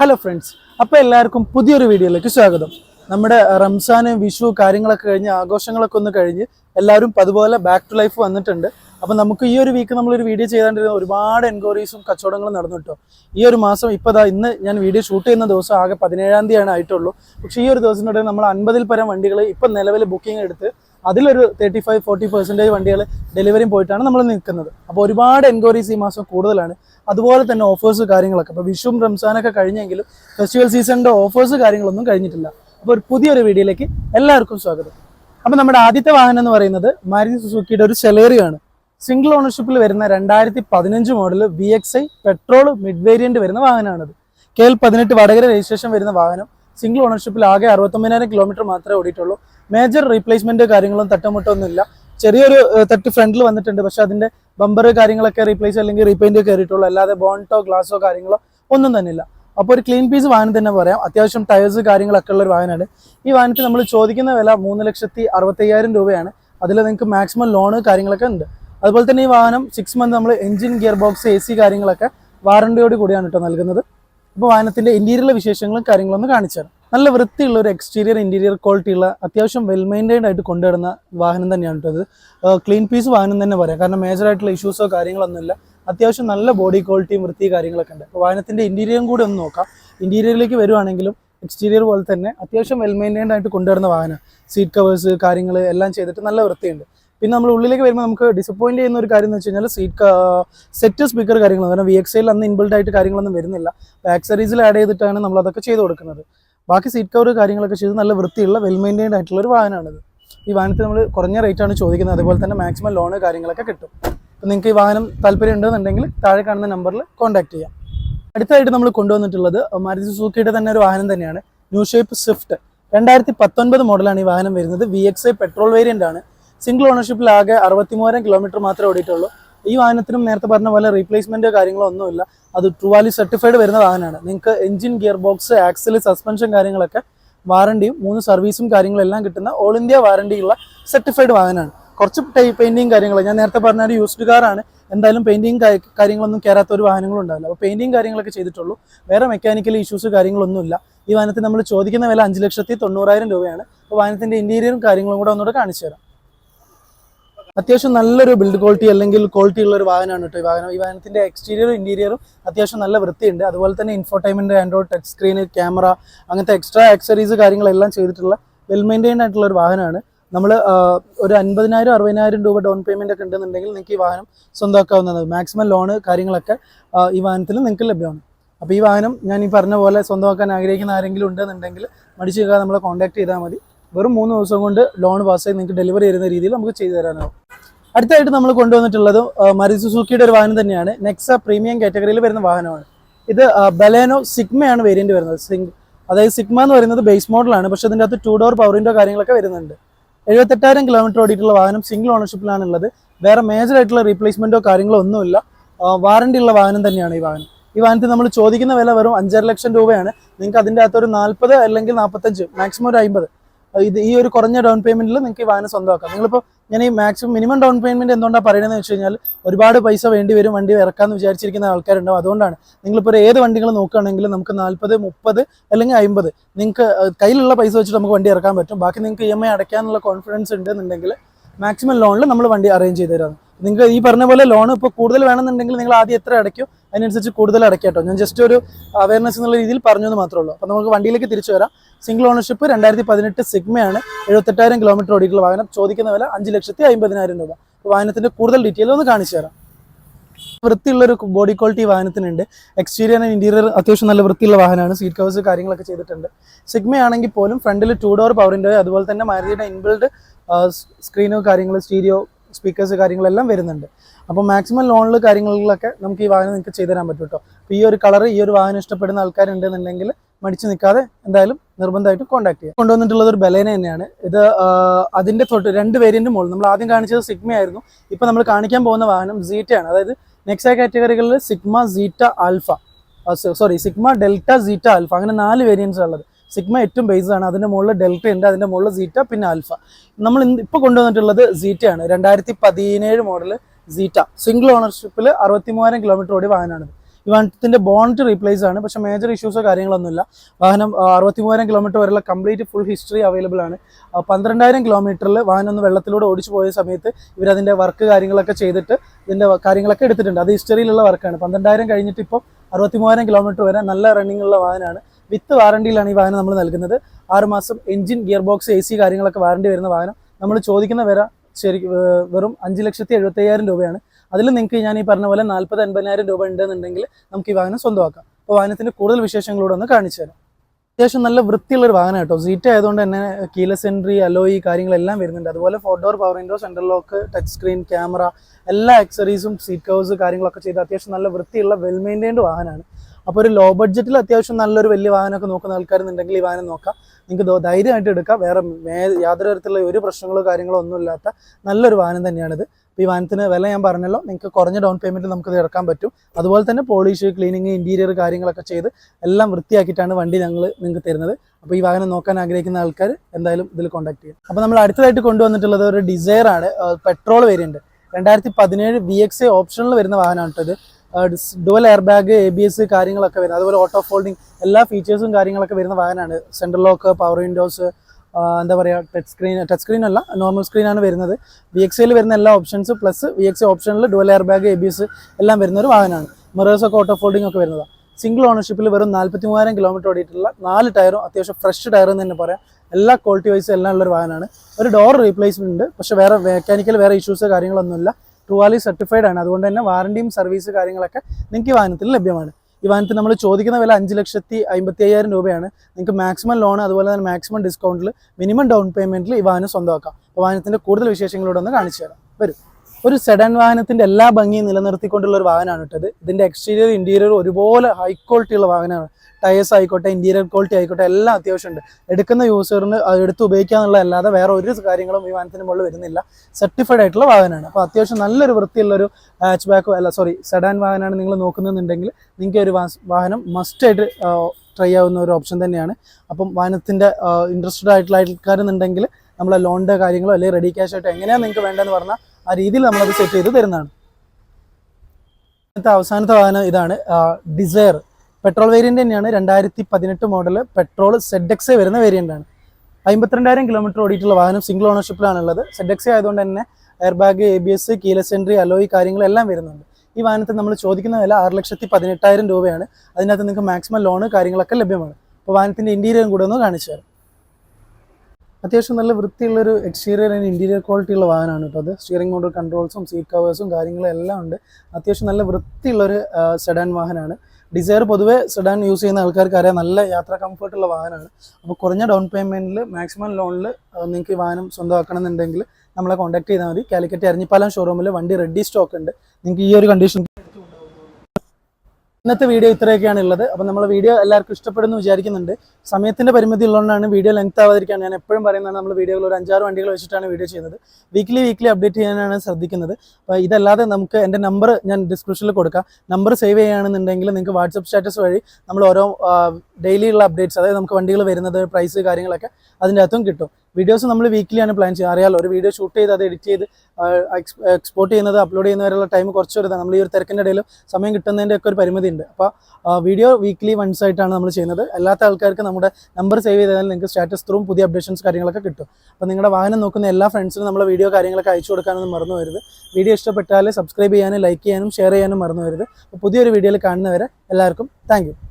Hello friends അപ്പോൾ എല്ലാവർക്കും പുതിയൊരു വീഡിയോയിലേക്ക് സ്വാഗതം. നമ്മുടെ റംസാന് വിഷു കാര്യങ്ങളൊക്കെ കഴിഞ്ഞ് ആഘോഷങ്ങളൊക്കെ ഒന്ന് കഴിഞ്ഞ് എല്ലാവരും അതുപോലെ ബാക്ക് ടു ലൈഫ് വന്നിട്ടുണ്ട്. അപ്പോൾ നമുക്ക് ഈ ഒരു വീക്ക് നമ്മളൊരു വീഡിയോ ചെയ്താണ്ടിരുന്ന ഒരുപാട് എൻക്വയറീസും കച്ചവടങ്ങളും നടന്നു കേട്ടോ. ഈ ഒരു മാസം ഇപ്പോൾ ദാ ഇന്ന് ഞാൻ വീഡിയോ ഷൂട്ട് ചെയ്യുന്ന ദിവസം ആകെ പതിനേഴാം തീയതിയാണ് ആയിട്ടുള്ളൂ. പക്ഷേ ഈ ഒരു ദിവസത്തിനിടെ നമ്മൾ അൻപതിൽ പരം വണ്ടികൾ ഇപ്പം നിലവിൽ ബുക്കിംഗ് എടുത്ത് അതിലൊരു തേർട്ടി ഫൈവ് ഫോർട്ടി പെർസെന്റേജ് വണ്ടികൾ ഡെലിവറിയും പോയിട്ടാണ് നമ്മൾ നിൽക്കുന്നത്. അപ്പോൾ ഒരുപാട് എൻക്വയറീസ് ഈ മാസം കൂടുതലാണ്. അതുപോലെ തന്നെ ഓഫേഴ്സ് കാര്യങ്ങളൊക്കെ. അപ്പോൾ വിഷുവും റംസാനൊക്കെ കഴിഞ്ഞെങ്കിലും ഫെസ്റ്റിവൽ സീസണിന്റെ ഓഫേഴ്സ് കാര്യങ്ങളൊന്നും കഴിഞ്ഞിട്ടില്ല. അപ്പോൾ ഒരു പുതിയൊരു വീഡിയോയിലേക്ക് എല്ലാവർക്കും സ്വാഗതം. അപ്പോൾ നമ്മുടെ ആദ്യത്തെ വാഹനം എന്ന് പറയുന്നത് മാരുതി സുസുക്കിയുടെ ഒരു സെലേറിയാണ് സിംഗിൾ ഓണർഷിപ്പിൽ വരുന്ന രണ്ടായിരത്തി പതിനഞ്ച് model V X I petrol mid variant വരുന്ന വാഹനമാണിത്. കെ എൽ പതിനെട്ട് വടകര രജിസ്ട്രേഷൻ വരുന്ന വാഹനം. സിംഗിൾ ഓണർഷിപ്പിൽ ആകെ അറുപത്തൊമ്പതിനായിരം കിലോമീറ്റർ മാത്രമേ ഓടിയിട്ടുള്ളൂ. മേജർ റീപ്ലേസ്മെന്റ് കാര്യങ്ങളും തട്ടമുട്ടൊന്നുമില്ല. ചെറിയൊരു തട്ട് ഫ്രണ്ടിൽ വന്നിട്ടുണ്ട്. പക്ഷെ അതിന്റെ ബമ്പർ കാര്യങ്ങളൊക്കെ റീപ്ലേസ് അല്ലെങ്കിൽ റീപെയിന്റ് കയറിയിട്ടുള്ളൂ അല്ലാതെ ബോണ്ടോ ഗ്ലാസോ കാര്യങ്ങളോ ഒന്നും തന്നെ ഇല്ല അപ്പോൾ ഒരു ക്ലീൻ പീസ് വാഹനം തന്നെ പറയാം. അത്യാവശ്യം ടയേഴ്സ് കാര്യങ്ങളൊക്കെ ഉള്ള ഒരു വാഹനമാണ്. ഈ വാഹനത്തിൽ നമ്മൾ ചോദിക്കുന്ന വില മൂന്ന് ലക്ഷത്തി അറുപത്തയ്യായിരം രൂപയാണ്. അതിൽ നിങ്ങൾക്ക് മാക്സിമം ലോണ് കാര്യങ്ങളൊക്കെ ഉണ്ട്. അതുപോലെ തന്നെ ഈ വാഹനം സിക്സ് മന്ത് നമ്മൾ engine gear box A C കാര്യങ്ങളൊക്കെ വാറണ്ടിയോട് കൂടിയാണ് കേട്ടോ നൽകുന്നത്. അപ്പോൾ വാഹനത്തിന്റെ ഇന്റീരിയറിലെ വിശേഷങ്ങളും കാര്യങ്ങളും ഒന്ന് കാണിച്ചു തരാം. നല്ല വൃത്തിയുള്ള ഒരു എക്സ്റ്റീരിയർ ഇന്റീരിയർ ക്വാളിറ്റി ഉള്ള അത്യാവശ്യം വെൽ മെയിന്റൈൻഡ് ആയിട്ട് കൊണ്ടുവരുന്ന വാഹനം തന്നെയാണ് കേട്ടോ ഇത്. ക്ലീൻ പീസ് വാഹനം തന്നെ പറയാം. കാരണം മേജറായിട്ടുള്ള ഇഷ്യൂസോ കാര്യങ്ങളൊന്നുമില്ല അത്യാവശ്യം നല്ല ബോഡി ക്വാളിറ്റിയും വൃത്തി കാര്യങ്ങളൊക്കെ ഉണ്ട്. അപ്പോൾ വാഹനത്തിന്റെ ഇന്റീരിയറും കൂടി ഒന്ന് നോക്കാം. ഇന്റീരിയറിലേക്ക് വരുവാണെങ്കിലും എക്സ്റ്റീരിയർ പോലെ തന്നെ അത്യാവശ്യം വെൽ മെയിന്റൈൻഡ് ആയിട്ട് കൊണ്ടുവരുന്ന വാഹനം. സീറ്റ് കവേഴ്സ് കാര്യങ്ങൾ എല്ലാം ചെയ്തിട്ട് നല്ല വൃത്തിയുണ്ട്. പിന്നെ നമ്മൾ ഉള്ളിലേക്ക് വരുമ്പോൾ നമുക്ക് ഡിസപ്പോയിന്റ് ചെയ്യുന്ന ഒരു കാര്യം എന്ന് വെച്ച് കഴിഞ്ഞാൽ സീറ്റ് സെറ്റ് സ്പീക്കർ കാര്യങ്ങൾ കാരണം വി എക്സ് ഐയിൽ അന്ന് ഇൻബിൾഡ് ആയിട്ട് കാര്യങ്ങളൊന്നും വരുന്നില്ല. ആക്സറീസിൽ ആഡ് ചെയ്തിട്ടാണ് നമ്മൾ അതൊക്കെ ചെയ്ത് കൊടുക്കുന്നത്. ബാക്കി സീറ്റ് കവർ കാര്യങ്ങളൊക്കെ ചെയ്ത് നല്ല വൃത്തിയുള്ള വെൽ മെയിന്റൈൻഡ് ആയിട്ടുള്ള ഒരു വാഹനമാണിത്. ഈ വാഹനത്തിൽ നമ്മൾ കുറഞ്ഞ റേറ്റ് ആണ് ചോദിക്കുന്നത്. അതുപോലെ തന്നെ മാക്സിമം ലോണ് കാര്യങ്ങളൊക്കെ കിട്ടും. അപ്പോൾ നിങ്ങൾക്ക് ഈ വാഹനം താല്പര്യം ഉണ്ടെന്നുണ്ടെങ്കിൽ താഴെ കാണുന്ന നമ്പറിൽ കോൺടാക്ട് ചെയ്യാം. അടുത്തായിട്ട് നമ്മൾ കൊണ്ടുവന്നിട്ടുള്ളത് മാരുതി സുസുക്കിയുടെ തന്നെ ഒരു വാഹനം തന്നെയാണ്. ന്യൂ ഷേപ്പ് സ്വിഫ്റ്റ് രണ്ടായിരത്തി പത്തൊൻപത് മോഡലാണ് ഈ വാഹനം വരുന്നത്. വി എക്സ് പെട്രോൾ വേരിയന്റ് ആണ്. സിംഗിൾ ഓണർഷിപ്പിൽ ആകെ അറുപത്തിമൂവായിരം കിലോമീറ്റർ മാത്രമേ ഓടിയിട്ടുള്ളൂ. ഈ വാഹനത്തിനും നേരത്തെ പറഞ്ഞ പോലെ റീപ്ലേസ്മെന്റ് കാര്യങ്ങളോ ഒന്നുമില്ല. അത് ട്രുവാലി സർട്ടിഫൈഡ് വരുന്ന വാഹനമാണ്. നിങ്ങൾക്ക് engine gear box axle suspension കാര്യങ്ങളൊക്കെ വാറണ്ടിയും മൂന്ന് സർവീസും കാര്യങ്ങളെല്ലാം കിട്ടുന്ന ഓൾ ഇന്ത്യ വാറണ്ടിയുള്ള സർട്ടിഫൈഡ് വാഹനമാണ്. കുറച്ച് പെയിന്റിങ് കാര്യങ്ങൾ ഞാൻ നേരത്തെ പറഞ്ഞ ഒരു യൂസ്ഡ് കാറാണ് എന്തായാലും പെയിന്റിങ് കാര്യങ്ങളൊന്നും കയറാത്ത ഒരു വാഹനങ്ങളും ഉണ്ടാവില്ല. അപ്പോൾ പെയിന്റിങ് കാര്യങ്ങളൊക്കെ ചെയ്തിട്ടുള്ളൂ. വേറെ മെക്കാനിക്കൽ ഇഷ്യൂസ് കാര്യങ്ങളൊന്നുമില്ല. ഈ വാഹനത്തിന് നമ്മൾ ചോദിക്കുന്ന വില അഞ്ച് ലക്ഷത്തി തൊണ്ണൂറായിരം രൂപയാണ്. അപ്പോൾ വാഹനത്തിന്റെ ഇന്റീരിയറും കാര്യങ്ങളും കൂടെ ഒന്നുകൂടെ കാണിച്ചു തരാം. അത്യാവശ്യം നല്ലൊരു ബിൽഡ് ക്വാളിറ്റി അല്ലെങ്കിൽ ക്വാളിറ്റി ഉള്ള ഒരു വാഹനമാണ് കേട്ടോ ഈ വാഹനം. ഈ വാഹനത്തിന്റെ എക്സ്റ്റീരിയറും ഇന്റീരിയറും അത്യാവശ്യം നല്ല വൃത്തിയുണ്ട്. അതുപോലെ തന്നെ infotainment android touch screen camera അങ്ങനത്തെ എക്സ്ട്രാ ആക്സറീസ് കാര്യങ്ങളെല്ലാം ചെയ്തിട്ടുള്ള വെൽ മെയിന്റൈൻഡ് ആയിട്ടുള്ള ഒരു വാഹനമാണ്. നമ്മൾ ഒരു അൻപതിനായിരം അറുപതിനായിരം രൂപ ഡൗൺ പേയ്മെന്റ് ഒക്കെ ഉണ്ടെന്നുണ്ടെങ്കിൽ നിങ്ങൾക്ക് ഈ വാഹനം സ്വന്തമാക്കാവുന്നതാണ് മാക്സിമം ലോണ് കാര്യങ്ങളൊക്കെ ഈ വാഹനത്തിൽ നിങ്ങൾക്ക് ലഭ്യമാണ്. അപ്പോൾ ഈ വാഹനം ഞാൻ ഈ പറഞ്ഞ പോലെ സ്വന്തമാക്കാൻ ആഗ്രഹിക്കുന്ന ആരെങ്കിലും ഉണ്ടെന്നുണ്ടെങ്കിൽ മടിച്ചു നമ്മളെ കോൺടാക്ട് ചെയ്താൽ മതി. വെറും മൂന്ന് ദിവസം കൊണ്ട് ലോൺ പാസ്സായി നിങ്ങൾക്ക് ഡെലിവറി ചെയ്യുന്ന രീതിയിൽ നമുക്ക് ചെയ്തു തരാനാവും. അടുത്തായിട്ട് നമ്മൾ കൊണ്ടുവന്നിട്ടുള്ളത് മരുതി സുസുക്കിയുടെ ഒരു വാഹനം തന്നെയാണ്. നെക്സ പ്രീമിയം കാറ്റഗറിയിൽ വരുന്ന വാഹനമാണ്. ഇത് ബലേനോ സിഗ്മയാണ് വേരിയന്റ് വരുന്നത്. സിംഗ് അതായത് സിഗ്മ എന്ന് പറയുന്നത് ബേസ് മോഡലാണ് പക്ഷെ അതിന്റെ അകത്ത് ടു ഡോർ പവർ വിൻഡോ കാര്യങ്ങളൊക്കെ വരുന്നുണ്ട്. എഴുപത്തെട്ടായിരം കിലോമീറ്റർ ഓടിയിട്ടുള്ള വാഹനം സിംഗിൾ ഓണർഷിപ്പിലാണ് ഉള്ളത്. വേറെ മേജർ ആയിട്ടുള്ള റീപ്ലേസ്മെന്റോ കാര്യങ്ങളോ ഒന്നുമില്ല. വാറണ്ടി ഉള്ള വാഹനം തന്നെയാണ് ഈ വാഹനം. ഈ വാഹനത്തിൽ നമ്മൾ ചോദിക്കുന്ന വില വെറും അഞ്ചര ലക്ഷം രൂപയാണ്. നിങ്ങൾക്ക് അതിന്റെ അകത്ത് ഒരു നാൽപ്പത് അല്ലെങ്കിൽ നാൽപ്പത്തഞ്ച് മാക്സിമം ഒരു അമ്പത് ഇത് ഈ ഒരു കുറഞ്ഞ ഡൗൺ പേയ്മെന്റിൽ നിങ്ങൾക്ക് ഈ വാഹനം സ്വന്തമാക്കാം. നിങ്ങളിപ്പോൾ ഞാൻ ഈ മാക്സിമം മിനിമം ഡൗൺ പേയ്മെന്റ് എന്തുകൊണ്ടാണ് പറയുന്നത് വെച്ച് കഴിഞ്ഞാൽ ഒരുപാട് പൈസ വേണ്ടി വരും വണ്ടി ഇറക്കാമെന്ന് വിചാരിച്ചിരിക്കുന്ന ആൾക്കാരുണ്ടാവും. അതുകൊണ്ടാണ് നിങ്ങളിപ്പോൾ ഏത് വണ്ടികൾ നോക്കുകയാണെങ്കിലും നമുക്ക് നാൽപ്പത് മുപ്പത് അല്ലെങ്കിൽ അമ്പത് നിങ്ങൾക്ക് കയ്യിലുള്ള പൈസ വെച്ചിട്ട് നമുക്ക് വണ്ടി ഇറക്കാൻ പറ്റും. ബാക്കി നിങ്ങൾക്ക് ഇ എം ഐ അടയ്ക്കാനുള്ള കോൺഫിഡൻസ് ഉണ്ടെന്നുണ്ടെങ്കിൽ മാക്സിമം ലോണിൽ നമ്മൾ വണ്ടി അറേഞ്ച് ചെയ്ത് തരാം. നിങ്ങൾക്ക് ഈ പറഞ്ഞ പോലെ ലോൺ ഇപ്പോൾ കൂടുതൽ വേണമെന്നുണ്ടെങ്കിൽ നിങ്ങൾ ആദ്യം എത്ര അടയ്ക്കും? അതിനനുസരിച്ച് കൂടുതൽ അടയ്ക്കാട്ടോ ഞാൻ ജസ്റ്റ് ഒരു അവയർനെസ് എന്നുള്ള രീതിയിൽ പറഞ്ഞു എന്ന് മാത്രമേ ഉള്ളൂ. അപ്പോൾ നമുക്ക് വണ്ടിയിലേക്ക് തിരിച്ചു വരാം. സിംഗിൾ ഓണർഷിപ്പ് രണ്ടായിരത്തി പതിനെട്ട് സിഗ്മയാണ്. എഴുപത്തെട്ടായിരം കിലോമീറ്റർ ഓടിയിട്ടുള്ള വാഹനം. ചോദിക്കുന്ന വില അഞ്ച് ലക്ഷത്തി അമ്പതിനായിരം രൂപ. അപ്പോൾ വാഹനത്തിന്റെ കൂടുതൽ ഡീറ്റെയിൽ ഒന്ന് കാണിച്ചു തരാം. വൃത്തിയുള്ള ഒരു ബോഡി ക്വാളിറ്റി വാഹനത്തിനുണ്ട്. എക്സ്റ്റീരിയർ ആൻഡ് ഇന്റീരിയർ അത്യാവശ്യം നല്ല വൃത്തിയുള്ള വാഹനമാണ്. സീറ്റ് കവേഴ്സ് കാര്യങ്ങളൊക്കെ ചെയ്തിട്ടുണ്ട്. സിഗ്മ ആണെങ്കിൽ പോലും ഫ്രണ്ടിൽ ടു ഡോർ പവറിന്റെ അതുപോലെ തന്നെ മാരുതിയുടെ ഇൻബിൽഡ് സ്ക്രീനോ കാര്യങ്ങൾ സ്റ്റീരിയോ സ്പീക്കേഴ്സ് കാര്യങ്ങളെല്ലാം വരുന്നുണ്ട്. അപ്പോൾ മാക്സിമം ലോണിൽ കാര്യങ്ങളിലൊക്കെ നമുക്ക് ഈ വാഹനം നിങ്ങൾക്ക് ചെയ്തു തരാൻ പറ്റും കേട്ടോ അപ്പോൾ ഈ ഒരു കളർ ഈ ഒരു വാഹനം ഇഷ്ടപ്പെടുന്ന ആൾക്കാരുണ്ടെന്നുണ്ടെങ്കിൽ മടിച്ചു നിൽക്കാതെ എന്തായാലും നിർബന്ധമായിട്ടും കോൺടാക്ട് ചെയ്യുക കൊണ്ടുവന്നിട്ടുള്ളത് ഒരു ബലേന തന്നെയാണ്. ഇത് അതിന്റെ തൊട്ട് രണ്ട് വേരിയന്റ് മുകളിൽ നമ്മൾ ആദ്യം കാണിച്ചത് സിഗ്മ ആയിരുന്നു. ഇപ്പോൾ നമ്മൾ കാണിക്കാൻ പോകുന്ന വാഹനം സീറ്റയാണ് അതായത് Nexa കാറ്റഗറികളിൽ Sigma Zeta Alpha sorry Sigma Delta Zeta Alpha അങ്ങനെ നാല് വേരിയൻസ് ഉള്ളത്. സിഗ്മ ഏറ്റവും ബേസ് ആണ്. അതിന്റെ മുകളിൽ ഡെൽറ്റ ഉണ്ട് അതിന്റെ മുകളിൽ സീറ്റ പിന്നെ ആൽഫ നമ്മൾ ഇന്ന് ഇപ്പൊ കൊണ്ടുവന്നിട്ടുള്ളത് സീറ്റയാണ് രണ്ടായിരത്തി പതിനേഴ് മോഡൽ സീറ്റ സിംഗിൾ ഓണർഷിപ്പിൽ അറുപത്തി മൂവായിരം കിലോമീറ്റർ ഓടി വാഹനമാണ് ഈ വാഹനത്തിന്റെ ബോണ്ട് റീപ്ലേസ് ആണ്. പക്ഷേ മേജർ ഇഷ്യൂസോ കാര്യങ്ങളൊന്നുമില്ല. വാഹനം അറുപത്തി മൂവായിരം കിലോമീറ്റർ വരെയുള്ള കംപ്ലീറ്റ് ഫുൾ ഹിസ്റ്ററി അവൈലബിൾ ആണ്. പന്ത്രണ്ടായിരം കിലോമീറ്ററിൽ വാഹനം ഒന്ന് വെള്ളത്തിലൂടെ ഓടിച്ചു പോയ സമയത്ത് ഇവരതിന്റെ വർക്ക് കാര്യങ്ങളൊക്കെ ചെയ്തിട്ട് ഇതിന്റെ കാര്യങ്ങളൊക്കെ എടുത്തിട്ടുണ്ട്. അത് ഹിസ്റ്ററിയിലുള്ള വർക്കാണ് പന്ത്രണ്ടായിരം കഴിഞ്ഞിട്ട് ഇപ്പോൾ അറുപത്തി മൂവായിരം കിലോമീറ്റർ വരെ നല്ല റണ്ണിങ്ങുള്ള വാഹനമാണ്. വിത്ത് വാറണ്ടിയിലാണ് ഈ വാഹനം നമ്മൾ നൽകുന്നത്. ആറുമാസം engine gear box A C കാര്യങ്ങളൊക്കെ വാറണ്ടി വരുന്ന വാഹനം. നമ്മൾ ചോദിക്കുന്ന വില ശരി വെറും അഞ്ച് ലക്ഷത്തി എഴുപത്തി അയ്യായിരം രൂപയാണ്. അതിൽ നിങ്ങൾക്ക് ഞാൻ ഈ പറഞ്ഞ പോലെ നാൽപ്പത് അൻപതിനായിരം രൂപ ഉണ്ടെന്നുണ്ടെങ്കിൽ നമുക്ക് ഈ വാഹനം സ്വന്തമാക്കാം. അപ്പോൾ വാഹനത്തിന്റെ കൂടുതൽ വിശേഷങ്ങളോട് ഒന്ന് കാണിച്ചു തരാം. അത്യാവശ്യം നല്ല വൃത്തിയുള്ള ഒരു വാഹനം കേട്ടോ. സീറ്റ് ആയതുകൊണ്ട് തന്നെ കീലസ് എൻട്രി അലോയി കാര്യങ്ങളെല്ലാം വരുന്നുണ്ട്. അതുപോലെ four door power window central lock touch screen camera എല്ലാ ആക്സറീസും സീറ്റ് കവേഴ്സ് കാര്യങ്ങളൊക്കെ ചെയ്ത് അത്യാവശ്യം നല്ല വൃത്തിയുള്ള വെൽ മെയിന്റൈൻഡ് വാഹനമാണ്. അപ്പോൾ ഒരു ലോ ബഡ്ജറ്റിൽ അത്യാവശ്യം നല്ലൊരു വലിയ വാഹനമൊക്കെ നോക്കുന്ന ആൾക്കാരുന്നുണ്ടെങ്കിൽ ഈ വാഹനം നോക്കാം. നിങ്ങൾക്ക് ധൈര്യമായിട്ട് എടുക്കാം. വേറെ യാതൊരു തരത്തിലുള്ള ഒരു പ്രശ്നങ്ങളോ കാര്യങ്ങളോ ഒന്നും ഇല്ലാത്ത നല്ലൊരു വാഹനം തന്നെയാണിത്. ഈ വാഹനത്തിന് വില ഞാൻ പറഞ്ഞല്ലോ. നിങ്ങൾക്ക് കുറഞ്ഞ ഡൗൺ പേയ്മെന്റ് നമുക്ക് ഇറക്കാൻ പറ്റും. അതുപോലെ തന്നെ പോളിഷ് ക്ലീനിങ് ഇന്റീരിയർ കാര്യങ്ങളൊക്കെ ചെയ്ത് എല്ലാം വൃത്തിയാക്കിയിട്ടാണ് വണ്ടി ഞങ്ങൾ നിങ്ങൾക്ക് തരുന്നത്. അപ്പോൾ ഈ വാഹനം നോക്കാൻ ആഗ്രഹിക്കുന്ന ആൾക്കാർ എന്തായാലും ഇതിൽ കോൺടാക്ട് ചെയ്യും. അപ്പോൾ നമ്മൾ അടുത്തതായിട്ട് കൊണ്ടുവന്നിട്ടുള്ളത് ഒരു ഡിസയർ ആണ്. പെട്രോൾ വേരിയന്റ് രണ്ടായിരത്തി പതിനേഴ് വി എക്സ് ഓപ്ഷനിൽ വരുന്ന വാഹനമാണ് ഇത്. Dual air bag A B S കാര്യങ്ങളൊക്കെ വരുന്നത്. അതുപോലെ ഓട്ടോ ഫോൾഡിങ് എല്ലാ ഫീച്ചേഴ്സും കാര്യങ്ങളൊക്കെ വരുന്ന വാഹനമാണ്. സെൻട്രൽ ലോക്ക് പവർ വിൻഡോസ് എന്താ പറയുക ടച്ച് സ്ക്രീൻ ടച്ച് സ്ക്രീൻ അല്ല നോർമൽ സ്ക്രീനാണ് വരുന്നത്. വി എക്സ് എയിൽ വരുന്ന എല്ലാ ഓപ്ഷൻസ് പ്ലസ് വി എക്സ് ഓപ്ഷനിൽ dual air bag A B S എല്ലാം വരുന്ന ഒരു വാഹനമാണ്. മിറേഴ്സ് ഒക്കെ ഓട്ടോ ഫോൾഡിംഗ് ഒക്കെ വരുന്നതാണ് സിംഗിൾ ഓണർഷിപ്പിൽ വെറും നാൽപ്പത്തി മൂവായിരം കിലോമീറ്റർ ഓടിയിട്ടുള്ള നാല് ടയറും അത്യാവശ്യം ഫ്രഷ് ടയർ എന്ന് തന്നെ പറയാം. എല്ലാ ക്വാളിറ്റി വൈസ് എല്ലാം ഉള്ള ഒരു വാഹനമാണ്. ഒരു ഡോർ റീപ്ലേസ്മെന്റ് ഉണ്ട്. പക്ഷേ വേറെ മെക്കാനിക്കൽ വേറെ ഇഷ്യൂസ് കാര്യങ്ങളൊന്നുമില്ല. ട്രൂവാലി സർട്ടിഫൈഡ് ആണ്. അതുകൊണ്ട് തന്നെ വാറണ്ടിയും സർവീസ് കാര്യങ്ങളൊക്കെ നിങ്ങൾക്ക് ഈ വാഹനത്തിൽ ലഭ്യമാണ്. ഈ വാഹനത്തിൽ നമ്മൾ ചോദിക്കുന്ന വില അഞ്ച് ലക്ഷത്തി അമ്പത്തി അയ്യായിരം രൂപയാണ്. നിങ്ങൾക്ക് മാക്സിമം ലോൺ അതുപോലെ തന്നെ മാക്സിമം ഡിസ്കൗണ്ടിൽ മിനിമം ഡൗൺ പേയ്മെന്റിൽ ഈ വാഹനം സ്വന്തമാക്കാം. അപ്പോൾ വാഹനത്തിന്റെ കൂടുതൽ വിശേഷങ്ങളോടൊന്ന് കാണിച്ചു തരാം. വരും. ഒരു സെഡൻ വാഹനത്തിന്റെ എല്ലാ ഭംഗിയും നിലനിർത്തിക്കൊണ്ടുള്ള ഒരു വാഹനമാണ് ഇട്ടത് ഇതിന്റെ എക്സ്റ്റീരിയർ ഇന്റീരിയർ ഒരുപോലെ ഹൈ ക്വാളിറ്റി ഉള്ള വാഹനമാണ്. ടയേഴ്സ് ആയിക്കോട്ടെ ഇന്റീരിയർ ക്വാളിറ്റി ആയിക്കോട്ടെ എല്ലാം അത്യാവശ്യമുണ്ട് എടുക്കുന്ന യൂസറിന് എടുത്ത് ഉപയോഗിക്കാന്നുള്ള അല്ലാതെ വേറെ ഒരു കാര്യങ്ങളും ഈ വാഹനത്തിന് മുകളിൽ വരുന്നില്ല. സർട്ടിഫൈഡ് ആയിട്ടുള്ള വാഹനമാണ്. അപ്പോൾ അത്യാവശ്യം നല്ലൊരു വൃത്തിയുള്ള ഒരു ഹാച്ച് ബാക്ക് അല്ല സോറി സെഡാൻ വാഹനമാണ് നിങ്ങൾ നോക്കുന്നുണ്ടെങ്കിൽ നിങ്ങൾക്ക് ഒരു വാഹനം മസ്റ്റ് ആയിട്ട് ട്രൈ ആവുന്ന ഒരു ഓപ്ഷൻ തന്നെയാണ്. അപ്പം വാഹനത്തിന്റെ ഇൻട്രസ്റ്റഡ് ആയിട്ടുള്ള ആൾക്കാരെന്നുണ്ടെങ്കിൽ നമ്മളെ ലോണിന്റെ കാര്യങ്ങളോ അല്ലെങ്കിൽ റെഡി ക്യാഷ് ആയിട്ട് എങ്ങനെയാണ് നിങ്ങൾക്ക് വേണ്ടതെന്ന് പറഞ്ഞാൽ ആ രീതിയിൽ നമ്മളത് സെറ്റ് ചെയ്ത് തരുന്നതാണ്. അവസാനത്തെ വാഹനം ഇതാണ് ഡിസയർ പെട്രോൾ വേരിയന്റ് തന്നെയാണ്. രണ്ടായിരത്തി പതിനെട്ട് മോഡൽ പെട്രോൾ സെഡ് എക്സ് വരുന്ന വേരിയന്റ് ആണ്. അമ്പത്തിരണ്ടായിരം കിലോമീറ്റർ ഓടിയിട്ടുള്ള വാഹനം സിംഗിൾ ഓണർഷിപ്പിലാണുള്ളത് സെഡ് എക്സ് ആയതുകൊണ്ട് തന്നെ air bag A B S keyless entry alloy കാര്യങ്ങളെല്ലാം വരുന്നുണ്ട്. ഈ വാഹനത്തിൽ നമ്മൾ ചോദിക്കുന്ന വില ആറ് ലക്ഷത്തി പതിനെട്ടായിരം രൂപയാണ്. അതിനകത്ത് നിങ്ങൾക്ക് മാക്സിമം ലോണ് കാര്യങ്ങളൊക്കെ ലഭ്യമാണ്. അപ്പോൾ വാഹനത്തിന്റെ ഇന്റീരിയറും കൂടെ ഒന്ന് കാണിച്ചു തരാം. അത്യാവശ്യം നല്ല വൃത്തിയുള്ളൊരു എക്സ്റ്റീരിയർ ആൻഡ് ഇന്റീരിയർ ക്വാളിറ്റി ഉള്ള വാഹനമാണ് കേട്ടോ അത്. സ്റ്റിയറിംഗ് മോഡൽ കൺട്രോൾസും സീറ്റ് കവേഴ്സും കാര്യങ്ങളും എല്ലാം ഉണ്ട്. അത്യാവശ്യം നല്ല വൃത്തിയുള്ളൊരു സെഡാൻ വാഹനമാണ്. ഡിസയർ പൊതുവേ സെഡാൻ യൂസ് ചെയ്യുന്ന ആൾക്കാർക്ക് അറിയാം നല്ല യാത്രാ കംഫർട്ടുള്ള വാഹനമാണ്. അപ്പോൾ കുറഞ്ഞ ഡൗൺ പേയ്മെന്റിൽ മാക്സിമം ലോണിൽ നിങ്ങൾക്ക് ഈ വാഹനം സ്വന്തമാക്കണം എന്നുണ്ടെങ്കിൽ നമ്മളെ കോൺടാക്ട് ചെയ്താൽ മതി. കാലിക്കറ്റ് അറിഞ്ഞിപ്പാലം ഷോറൂമിൽ വണ്ടി റെഡി സ്റ്റോക്ക് ഉണ്ട്. നിങ്ങൾക്ക് ഈ ഒരു കണ്ടീഷൻ ഇന്നത്തെ വീഡിയോ ഇത്രയൊക്കെയാണ് ഉള്ളത്. അപ്പോൾ നമ്മൾ വീഡിയോ എല്ലാവർക്കും ഇഷ്ടപ്പെടുന്നു വിചാരിക്കുന്നുണ്ട്. സമയത്തിന്റെ പരിമിതി ഉള്ളതുകൊണ്ടാണ് വീഡിയോ ലെങ്ത് ആവാതിരിക്കാൻ ഞാൻ എപ്പോഴും പറയുന്നതാണ് നമ്മൾ വീഡിയോകൾ ഒരു അഞ്ചാറ് വണ്ടികൾ വെച്ചിട്ടാണ് വീഡിയോ ചെയ്യുന്നത്. വീക്ക്ലി വീക്ക്ലി അപ്ഡേറ്റ് ചെയ്യാനാണ് ശ്രദ്ധിക്കുന്നത്. അപ്പോൾ ഇതല്ലാതെ നമുക്ക് എന്റെ നമ്പർ ഞാൻ ഡിസ്ക്രിപ്ഷനിൽ കൊടുക്കാം. നമ്പർ സേവ് ചെയ്യുകയാണെന്നുണ്ടെങ്കിൽ നിങ്ങൾക്ക് വാട്സപ്പ് സ്റ്റാറ്റസ് വഴി നമ്മൾ ഓരോ ഡെയിലി ഉള്ള അപ്ഡേറ്റ്സ് അതായത് നമുക്ക് വണ്ടികൾ വരുന്നത് പ്രൈസ് കാര്യങ്ങളൊക്കെ അതിന്റെ അകത്തും കിട്ടും. വീഡിയോസ് നമ്മൾ വീക്കിലിയാണ് പ്ലാൻ ചെയ്യുക. അറിയാലോ ഒരു വീഡിയോ ഷൂട്ട് ചെയ്ത് അത് എഡിറ്റ് ചെയ്ത് എക്സ്പോർട്ട് ചെയ്യുന്നത് അപ്ലോഡ് ചെയ്യുന്നവരുള്ള ടൈം കുറച്ച് വരുന്നത് നമ്മൾ ഈ ഒരു തിരക്കിന്റെ ഇടയിലും സമയം കിട്ടുന്നതിന്റെ ഒക്കെ ഒരു പരിമിതി ഉണ്ട്. അപ്പോൾ വീഡിയോ വീക്കിലി വൺസ് ആയിട്ടാണ് നമ്മൾ ചെയ്യുന്നത്. അല്ലാത്ത ആൾക്കാർക്ക് നമ്മുടെ നമ്പർ സേവ് ചെയ്താൽ നിങ്ങൾക്ക് സ്റ്റാറ്റസ് ത്രൂവും പുതിയ അപ്ഡേഷൻസ് കാര്യങ്ങളൊക്കെ കിട്ടും. അപ്പോൾ നിങ്ങളുടെ വാഹനം നോക്കുന്ന എല്ലാ ഫ്രണ്ട്സിനും നമ്മൾ വീഡിയോ കാര്യങ്ങളൊക്കെ അയച്ചു കൊടുക്കാനൊന്നും മറന്നു വരുത് വീഡിയോ ഇഷ്ടപ്പെട്ടാൽ സബ്സ്ക്രൈബ് ചെയ്യാനും ലൈക്ക് ചെയ്യാനും ഷെയർ ചെയ്യാനും മറന്നു വരുത് അപ്പോൾ പുതിയൊരു വീഡിയോയിൽ കാണുന്നവരെ എല്ലാവർക്കും താങ്ക്